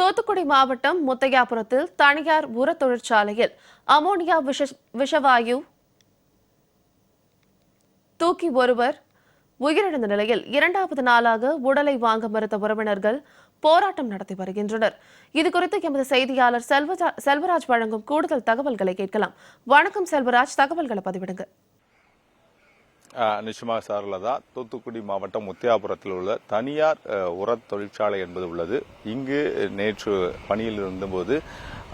தூத்துக்குடி மாவட்டம் முத்தையாபுரத்தில் தனியார் உர தொழிற்சாலையில் அமோனியா விஷ விஷவாயு தூக்கி ஒருவர் உயிரிழந்த நிலையில் இரண்டாவது நாளாக உடலை வாங்க மறுத்த உறவினர்கள் போராட்டம் நடத்தி வருகின்றனர். இதுகுறித்து எமது செய்தியாளர் செல்வராஜ் வழங்கும் கூடுதல் தகவல்களை கேட்கலாம். வணக்கம் செல்வராஜ் தகவல்களை பதிவிடுங்க. நிச்சயமாக சாரலதா தூத்துக்குடி மாவட்டம் முத்தியாபுரத்தில் உள்ள தனியார் உரத் தொழிற்சாலை என்பது உள்ளது. இங்கு நேற்று பணியில் இருந்தபோது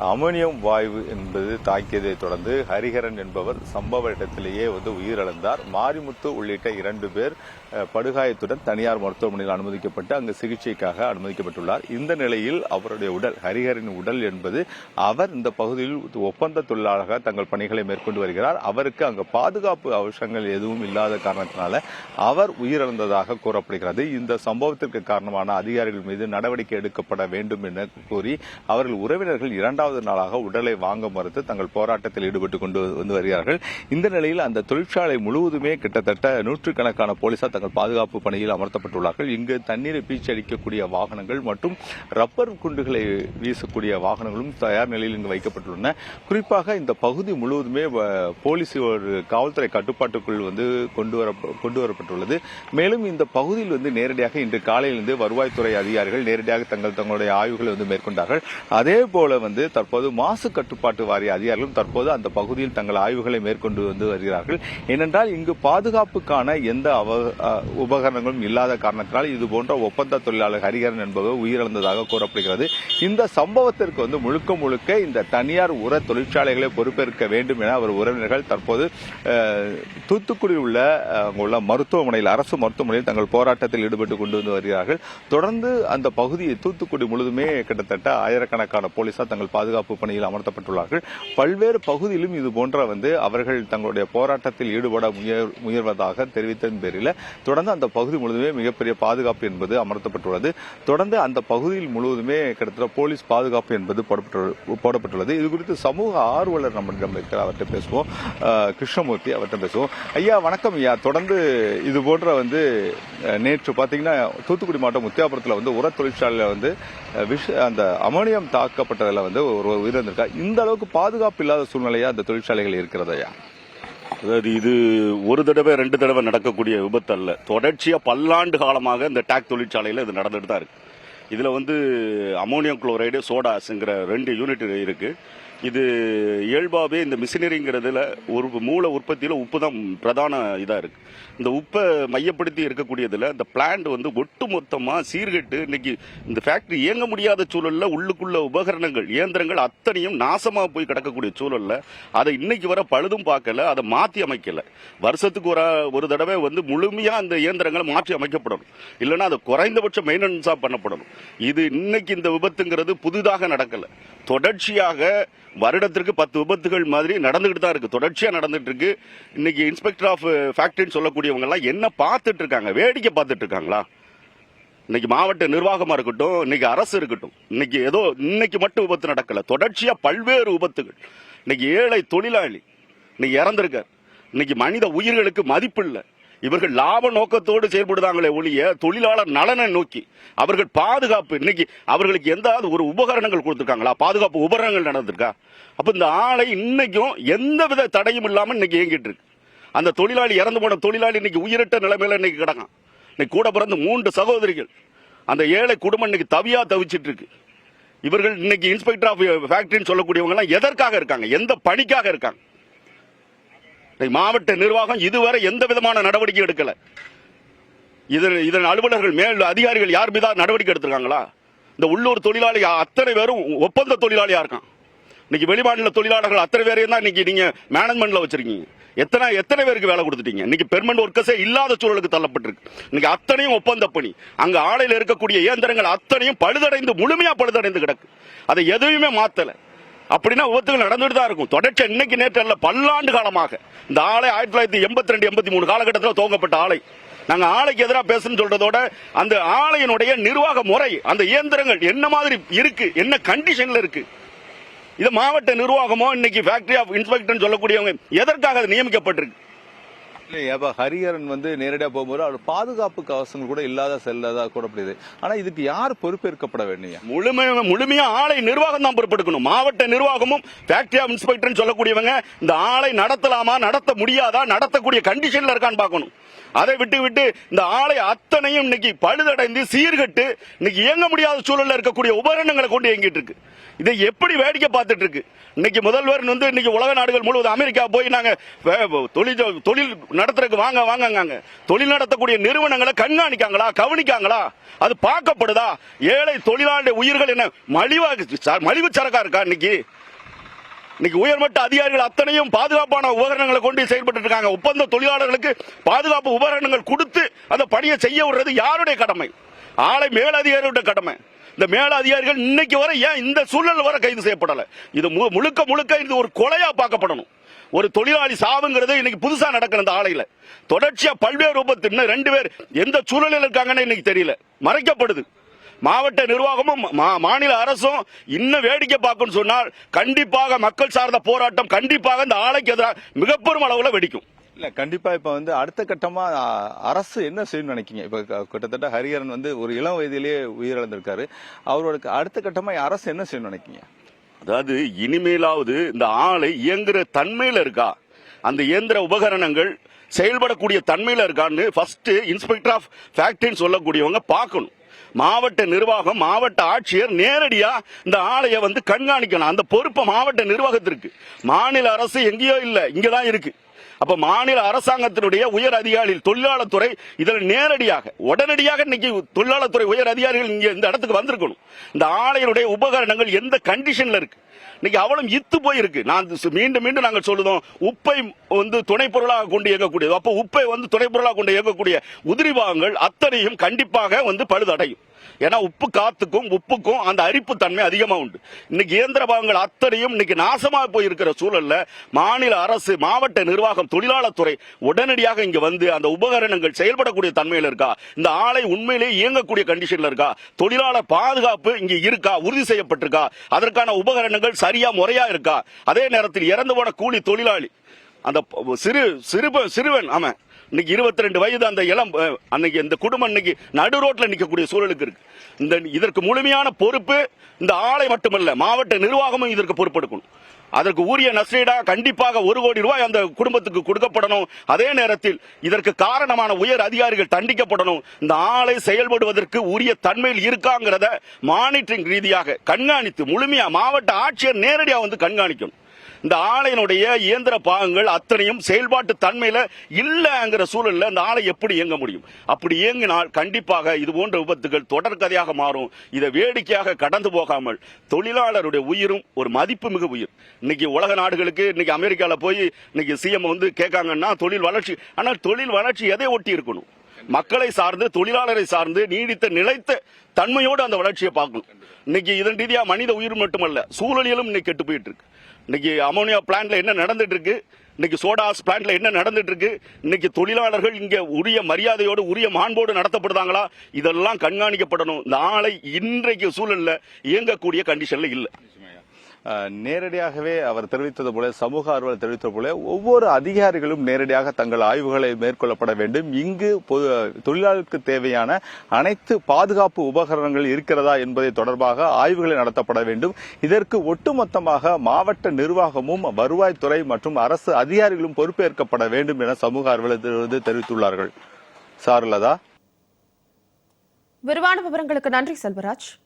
அமோனியம் வாயு என்பது தாக்கியதை தொடர்ந்து ஹரிஹரன் என்பவர் சம்பவ இடத்திலேயே வந்து உயிரிழந்தார். மாரிமுத்து உள்ளிட்ட இரண்டு பேர் படுகாயத்துடன் தனியார் மருத்துவமனையில் அனுமதிக்கப்பட்டு அங்கு சிகிச்சைக்காக அனுமதிக்கப்பட்டுள்ளார். இந்த நிலையில் அவருடைய உடல் ஹரிஹரின் உடல் என்பது அவர் இந்த பகுதியில் ஒப்பந்த தொழிலாளராக தங்கள் பணிகளை மேற்கொண்டு வருகிறார். அவருக்கு அங்கு பாதுகாப்பு அவசியங்கள் எதுவும் இல்லாத காரணத்தினால அவர் உயிரிழந்ததாக கூறப்படுகிறது. இந்த சம்பவத்திற்கு காரணமான அதிகாரிகள் மீது நடவடிக்கை எடுக்கப்பட வேண்டும் என கூறி அவர்கள் உறவினர்கள் இரண்டாம் இரண்டாவது நாளாக உடலை வாங்க மறுத்து தங்கள் போராட்டத்தில் ஈடுபட்டு கொண்டு வந்து வருகிறார்கள். இந்த நிலையில் அந்த தொழிற்சாலை முழுவதுமே கிட்டத்தட்ட நூற்றுக்கணக்கான போலீசார் தங்கள் பாதுகாப்பு பணியில் அமர்த்தப்பட்டுள்ளார்கள். இங்கு தண்ணீரை பீச்சடிக்கக்கூடிய வாகனங்கள் மற்றும் ரப்பர் குண்டுகளை வீசக்கூடிய வாகனங்களும் தயார் நிலையில் இங்கு வைக்கப்பட்டுள்ளன. குறிப்பாக இந்த பகுதி முழுவதுமே வ- போலீஸ் ஒரு காவல்துறை கட்டுப்பாட்டுக்குள் வந்து கொண்டு வர கொண்டு வரப்பட்டுள்ளது. மேலும் இந்த பகுதியில் வந்து நேரடியாக இன்று காலையிலிருந்து வருவாய்த்துறை அதிகாரிகள் நேரடியாக தங்கள் தங்களுடைய ஆய்வுகளை வந்து மேற்கொண்டார்கள். அதே போல வந்து தற்போது மாசு கட்டுப்பாட்டு வாரிய அதிகாரிகளும் தற்போது அந்த பகுதியில் தங்கள் ஆய்வுகளை மேற்கொண்டு வந்து வருகிறார்கள். ஏனென்றால் இங்கு பாதுகாப்புக்கான எந்த அவ- உபகரணங்களும் இல்லாத காரணத்தினால் இது போன்ற ஒப்பந்த தொழிலாளர் ஹரிஹரன் என்பவர் உயிரிழந்ததாக கூறப்படுகிறது. இந்த சம்பவத்திற்கு வந்து முழுக்க முழுக்க இந்த தனியார் உர தொழிற்சாலைகளை பொறுப்பேற்க வேண்டும் என அவர் உறவினர்கள் தற்போது தூத்துக்குடியில் உள்ள அஹ், அங்குள்ள மருத்துவமனையில் அரசு மருத்துவமனையில் தங்கள் போராட்டத்தில் ஈடுபட்டு கொண்டு வந்து வருகிறார்கள். தொடர்ந்து அந்த பகுதியை தூத்துக்குடி முழுதுமே கிட்டத்தட்ட ஆயிரக்கணக்கான போலீசார் தங்கள் பாதுகாப்பு பாதுகாப்பு பணியில் அமர்த்தப்பட்டுள்ளார்கள். பல்வேறு பகுதியிலும் இது போன்ற வந்து அவர்கள் தங்களுடைய போராட்டத்தில் ஈடுபட முயற்- முயல்வதாக தெரிவித்ததன் பேரில் தொடர்ந்து அந்த பகுதி முழுவதுமே மிகப்பெரிய பாதுகாப்பு என்பது அமர்த்தப்பட்டுள்ளது. தொடர்ந்து அந்த பகுதியில் முழுவதுமே கிட்டத்தட்ட போலீஸ் பாதுகாப்பு என்பது போடப்பட்டுள்ளது. இது குறித்து சமூக ஆர்வலர் நம்மிடம் இருக்கிற அவர்கிட்ட பேசுவோம். கிருஷ்ணமூர்த்தி அவர்கிட்ட பேசுவோம். ஐயா வணக்கம் ஐயா. தொடர்ந்து இது போன்ற வந்து நேற்று பார்த்தீங்கன்னா தூத்துக்குடி மாவட்டம் முத்தியாபுரத்தில் வந்து உர தொழிற்சாலையில் வந்து விஷ அந்த அமோனியம் தாக்கப்பட்டதில் வந்து ஒரு உயிரிழந்திருக்கா? இந்த அளவுக்கு பாதுகாப்பு இல்லாத சூழ்நிலையா அந்த தொழிற்சாலைகள் இருக்கிறதையா அதாவது இது ஒரு தடவை ரெண்டு தடவை நடக்கக்கூடிய விபத்து அல்ல தொடர்ச்சியாக பல்லாண்டு காலமாக இந்த டேக் தொழிற்சாலையில் இது நடந்துட்டு தான் இருக்கு. இதில் வந்து அமோனியம் குளோரைடு சோடாஸ்ங்கிற ரெண்டு யூனிட் இருக்குது இது இயல்பாகவே இந்த மிஷினரிங்கிறதுல ஒரு மூல உற்பத்தியில் உப்பு தான் பிரதான இதாக இருக்கு. இந்த உப்பை மையப்படுத்தி இருக்கக்கூடியதில் இந்த பிளான்ட் வந்து ஒட்டு மொத்தமாக சீர்கெட்டு இன்னைக்கு இந்த ஃபேக்ட்ரி இயங்க முடியாத சூழலில் உள்ளுக்குள்ள உபகரணங்கள் இயந்திரங்கள் அத்தனையும் நாசமாக போய் கிடக்கக்கூடிய சூழலில் அதை இன்னைக்கு வர பழுதும் பார்க்கல அதை மாற்றி அமைக்கலை. வருஷத்துக்கு ஒரு ஒரு தடவை வந்து முழுமையாக அந்த இயந்திரங்களை மாற்றி அமைக்கப்படணும். இல்லைன்னா அது குறைந்தபட்ச மெயின்டெனன்ஸாக பண்ணப்படணும். இது இன்னைக்கு இந்த விபத்துங்கிறது புதிதாக நடக்கலை. தொடர்ச்சியாக வருடத்திற்கு பத்து விபத்துகள் மாதிரி நடந்துகிட்டு தான் இருக்கு. தொடர்ச்சியா நடந்துட்டு இருக்கு. இன்னைக்கு இன்ஸ்பெக்டர் ஆஃப் ஃபேக்டரின்னு சொல்லக்கூடியவங்க எல்லாம் என்ன பார்த்துட்டு இருக்காங்க? வேடிக்கை பார்த்துட்டு இருக்காங்களா? இன்னைக்கு மாவட்ட நிர்வாகமா இருக்கட்டும் இன்னைக்கு அரசு இருக்கட்டும் இன்னைக்கு ஏதோ இன்னைக்கு மட்டும் விபத்து நடக்கல. தொடர்ச்சியா பல்வேறு விபத்துகள். இன்னைக்கு ஏழை தொழிலாளி இன்னைக்கு இறந்திருக்கார். இன்னைக்கு மனித உயிர்களுக்கு மதிப்பு இல்லை இவர்கள் லாப நோக்கத்தோடு செயல்படுதாங்களே ஒழிய தொழிலாளர் நலனை நோக்கி அவர்கள் பாதுகாப்பு இன்னைக்கு அவர்களுக்கு எந்தாவது ஒரு உபகரணங்கள் கொடுத்துருக்காங்களா? பாதுகாப்பு உபகரணங்கள் நடந்திருக்கா? அப்ப இந்த ஆலை இன்னைக்கும் எந்த வித தடையும் இல்லாம இன்னைக்கு இயங்கிட்டு இருக்கு. அந்த தொழிலாளி இறந்து போன தொழிலாளி இன்னைக்கு உயிரிட்ட நிலைமையில இன்னைக்கு கிடக்கும் இன்னைக்கு கூட பிறந்த மூன்று சகோதரிகள். அந்த ஏழை குடும்பம் இன்னைக்கு தவியா தவிச்சிட்டு இருக்கு. இவர்கள் இன்னைக்கு இன்ஸ்பெக்டர் ஆஃப் ஃபேக்டரின்னு சொல்லக்கூடியவங்க எல்லாம் எதற்காக இருக்காங்க? எந்த பணிக்காக இருக்காங்க? மாவட்ட நிர்வாகம் இதுவரை எந்த விதமான நடவடிக்கை எடுக்கல. இதன் இதன் அலுவலர்கள் மேல் அதிகாரிகள் யார் மீதா நடவடிக்கை எடுத்திருக்காங்களா? இந்த உள்ளூர் தொழிலாளி அத்தனை பேரும் ஒப்பந்த தொழிலாளியா இருக்கான். இன்னைக்கு வெளிமாநில தொழிலாளர்கள் அத்தனை பேரையும் தான் இன்னைக்கு நீங்க மேனேஜ்மெண்ட்ல வச்சிருக்கீங்க. எத்தனை எத்தனை பேருக்கு வேலை கொடுத்துட்டீங்க? இன்னைக்கு பெர்மனன்ட் ஒர்க்கர்ஸே இல்லாத சூழலுக்கு தள்ளப்பட்டிருக்கு. இன்னைக்கு அத்தனையும் ஒப்பந்த பணி. அங்க ஆலையில் இருக்கக்கூடிய இயந்திரங்கள் அத்தனையும் பழுதடைந்து முழுமையா பழுதடைந்து கிடக்கு. அதை எதுவுமே மாத்தலை. அப்படின்னா விபத்துகள் நடந்துட்டு தான் இருக்கும். தொடர்ச்சி இன்னைக்கு நேற்று அல்ல பல்லாண்டு காலமாக. இந்த ஆலை ஆயிரத்தி தொள்ளாயிரத்தி எண்பத்தி ரெண்டு எண்பத்தி மூணு காலகட்டத்தில் துவங்கப்பட்ட ஆலை. நாங்கள் ஆலைக்கு எதிராக பேசணும்னு சொல்றதோட அந்த ஆலையினுடைய நிர்வாக முறை அந்த இயந்திரங்கள் என்ன மாதிரி இருக்கு என்ன கண்டிஷன்ல இருக்கு? இது மாவட்ட நிர்வாகமோ இன்னைக்கு ஃபேக்டரி ஆஃப் இன்ஸ்பெக்டர் சொல்லக்கூடியவங்க எதற்காக அது நியமிக்கப்பட்டிருக்கு? ஹரிஹரன் வந்து நேரடியா போகும்போது அவர் பாதுகாப்பு கவசங்கள் கூட இல்லாத செல்லதா கூடப்படுது ஆனா இதுக்கு யார் பொறுப்பேற்கப்பட வேண்டிய? முழுமை முழுமையா ஆலை நிர்வாகம் தான் பொறுப்பெடுக்கணும். மாவட்ட நிர்வாகமும் ஃபேக்டரி ஆஃப் இன்ஸ்பெக்டர் சொல்லக்கூடியவங்க இந்த ஆலை நடத்தலாமா நடத்த முடியாதா நடத்தக்கூடிய கண்டிஷன்ல இருக்கான்னு பார்க்கணும். அதை விட்டு விட்டு இந்த ஆலை அத்தனையும் இன்னைக்கு பழுதடைந்து சீர்கட்டு இன்னைக்கு இயங்க முடியாத சூழல்ல இருக்கக்கூடிய உபகரணங்களை கொண்டு இயங்கிட்டு இருக்கு. இதை எப்படி வேடிக்கை பார்த்துட்டு இருக்கு? இன்னைக்கு முதல்வர் வந்து இன்னைக்கு உலக நாடுகள் முழுவதும் அமெரிக்கா போய் நாங்க தொழில் தொழில் நடத்துறதுக்கு வாங்க வாங்கங்காங்க. தொழில் நடத்தக்கூடிய நிறுவனங்களை கண்காணிக்காங்களா? கவனிக்காங்களா? அது பார்க்கப்படுதா? ஏழை தொழிலாளி உயிர்கள் என்ன மலிவாக மலிவு சரக்கா இருக்கா இன்னைக்கு? இன்னைக்கு உயர்மட்ட அதிகாரிகள் அத்தனையும் பாதுகாப்பான உபகரணங்களை கொண்டு செயல்பட்டு இருக்காங்க. ஒப்பந்த தொழிலாளர்களுக்கு பாதுகாப்பு உபகரணங்கள் கொடுத்து அந்த பணியை செய்ய விடுறது யாருடைய கடமை? ஆலை மேலதிகாரியோட கடமை. இந்த மேலதிகாரிகள் இன்னைக்கு வரை ஏன் இந்த சூழல் வரை கைது செய்யப்படல? இது மு- முழுக்க முழுக்க இது ஒரு கொலையா பார்க்கப்படணும். ஒரு தொழிலாளி சாவுங்கிறது இன்னைக்கு புதுசா நடக்கிற இந்த ஆலையில. தொடர்ச்சியா பல்வேறு ரூபத்தில் ரெண்டு பேர் எந்த சூழலில் இருக்காங்கன்னு இன்னைக்கு தெரியல. மறைக்கப்படுது. மாவட்ட நிர்வாகமும் மா- மாநில அரசும் இன்னும் வேடிக்கை பார்க்கணும்னு சொன்னால் கண்டிப்பாக மக்கள் சார்ந்த போராட்டம் கண்டிப்பாக இந்த ஆலைக்கு எதிராக மிகப்பெரும் அளவில் வெடிக்கும். இல்ல கண்டிப்பா இப்ப வந்து அடுத்த கட்டமா அரசு என்ன செய்யணும்னு நினைக்கீங்க இப்ப கிட்டத்தட்ட ஹரிஹரன் வந்து ஒரு இளம் வயதிலேயே உயிரிழந்திருக்காரு. அவரோட அடுத்த கட்டமா அரசு என்ன செய்யணும்னு நினைக்கீங்க அதாவது இனிமேலாவது இந்த ஆலை இயங்குற தன்மையில இருக்கா? அந்த இயந்திர உபகரணங்கள் செயல்படக்கூடிய தன்மையில இருக்கான்னு ஃபர்ஸ்ட் இன்ஸ்பெக்டர் ஆஃப் ஃபேக்டரின்னு சொல்லக்கூடியவங்க பார்க்கணும். மாவட்ட நிர்வாகம் மாவட்ட ஆட்சியர் நேரடியா இந்த ஆலையை வந்து கண்காணிக்கணும். அந்த பொறுப்பு மாவட்ட நிர்வாகத்திற்கு. மாநில அரசு எங்கேயோ இல்லை இங்கதான் இருக்கு. அப்ப மாநில அரசாங்கத்தினுடைய உயர் அதிகாரிகள் தொழிலாளர் துறை இதில் நேரடியாக உடனடியாக இன்னைக்கு தொழிலாளர் துறை உயர் அதிகாரிகள் இங்க இந்த இடத்துக்கு வந்திருக்கணும். இந்த ஆலையினுடைய உபகரணங்கள் எந்த கண்டிஷன்ல இருக்கு? இன்னைக்கு அவளும் இத்து போயிருக்கு. நான் மீண்டும் மீண்டும் நாங்கள் சொல்லுதோம் உப்பை வந்து துணை பொருளாக கொண்டு இயக்கக்கூடியது. அப்போ உப்பை வந்து துணை பொருளாக கொண்டு இயக்கக்கூடிய உதிரி பாகங்கள் அத்தனையும் கண்டிப்பாக வந்து பழுதடையும். ஏன்னா உப்பு காத்துக்கும் உப்புக்கும் அந்த அரிப்பு தன்மை அதிகமாக உண்டு. இன்னைக்கு இயந்திர பாகங்கள் அத்தனையும் இன்னைக்கு நாசமாக போயிருக்கிற சூழல்ல மாநில அரசு மாவட்ட நிர்வாகம் தொழிலாளர் துறை உடனடியாக இங்க வந்து அந்த உபகரணங்கள் செயல்படக்கூடிய தன்மையில் இருக்கா? இந்த ஆலை உண்மையிலே இயங்கக்கூடிய கண்டிஷன்ல இருக்கா? தொழிலாளர் பாதுகாப்பு இங்க இருக்கா? உறுதி செய்யப்பட்டிருக்கா? அதற்கான உபகரணங்கள் சரியா முறையா இருக்கா? அதே நேரத்தில் இறந்து போன கூலி தொழிலாளி அந்த சிறு சிறுவன் சிறுவன் ஆமாம் இன்னைக்கு இருபத்தி ரெண்டு வயது அந்த இளம் அன்னைக்கு இந்த குடும்பம் இன்னைக்கு நடு ரோட்டில் நிற்கக்கூடிய சூழலுக்கு இருக்கு. இந்த இதற்கு முழுமையான பொறுப்பு இந்த ஆலை மட்டுமல்ல மாவட்ட நிர்வாகமும் இதற்கு பொறுப்பெடுக்கணும். அதற்கு உரிய நஷ்டீடா கண்டிப்பாக ஒரு கோடி ரூபாய் அந்த குடும்பத்துக்கு கொடுக்கப்படணும். அதே நேரத்தில் இதற்கு காரணமான உயர் அதிகாரிகள் தண்டிக்கப்படணும். இந்த ஆலை செயல்படுவதற்கு உரிய தன்மையில் இருக்காங்கிறத மானிட்டரிங் ரீதியாக கண்காணித்து முழுமையா மாவட்ட ஆட்சியர் நேரடியாக வந்து கண்காணிக்கணும். இந்த ஆலையினுடைய இயந்திர பாகங்கள் அத்தனையும் செயல்பாட்டு தன்மையில இல்லைங்கிற சூழல்ல இந்த ஆலை எப்படி இயங்க முடியும்? அப்படி இயங்கினால் கண்டிப்பாக இது போன்ற விபத்துகள் தொடர்கதையாக மாறும். இதை வேடிக்கையாக கடந்து போகாமல் தொழிலாளருடைய உயிரும் ஒரு மதிப்பு மிகு உயிர். இன்னைக்கு உலக நாடுகளுக்கு இன்னைக்கு அமெரிக்காவில் போய் இன்னைக்கு சிஎம் வந்து கேட்காங்கன்னா தொழில் வளர்ச்சி ஆனால் தொழில் வளர்ச்சி எதை ஒட்டி இருக்கணும்? மக்களை சார்ந்து தொழிலாளரை சார்ந்து நீடித்த நிலைத்த தன்மையோடு அந்த வளர்ச்சியை பார்க்கணும். இன்னைக்கு இதன் ரீதியா மனித உயிர் மட்டுமல்ல சூழலியலும் இன்னைக்கு கெட்டு போயிட்டு இருக்கு. இன்னைக்கு அமோனியா பிளான்ட்ல என்ன நடந்துட்டு இருக்கு இன்னைக்கு சோடாஸ் பிளான்ட்ல என்ன நடந்துட்டு இருக்கு இன்னைக்கு தொழிலாளர்கள் இங்க உரிய மரியாதையோடு உரிய மாண்போடு நடத்தப்படுதாங்களா? இதெல்லாம் கண்காணிக்கப்படணும். இந்த ஆலை இன்றைக்கு சூழல்ல இயங்கக்கூடிய கண்டிஷன்ல இல்ல. நேரடியாகவே அவர் தெரிவித்தது போல சமூக ஆர்வலர் தெரிவித்தது போல ஒவ்வொரு அதிகாரிகளும் நேரடியாக தங்கள் ஆய்வுகளை மேற்கொள்ளப்பட வேண்டும். இங்கு பொது- தொழிலாளருக்கு தேவையான அனைத்து பாதுகாப்பு உபகரணங்கள் இருக்கிறதா என்பதை தொடர்பாக ஆய்வுகளை நடத்தப்பட வேண்டும். இதற்கு ஒட்டுமொத்தமாக மாவட்ட நிர்வாகமும் வருவாய்த்துறை மற்றும் அரசு அதிகாரிகளும் பொறுப்பேற்கப்பட வேண்டும் என சமூக ஆர்வலர் தெரிவித்துள்ளார்கள். சாருலதா? விரிவான விவரங்களுக்கு நன்றி செல்வராஜ்.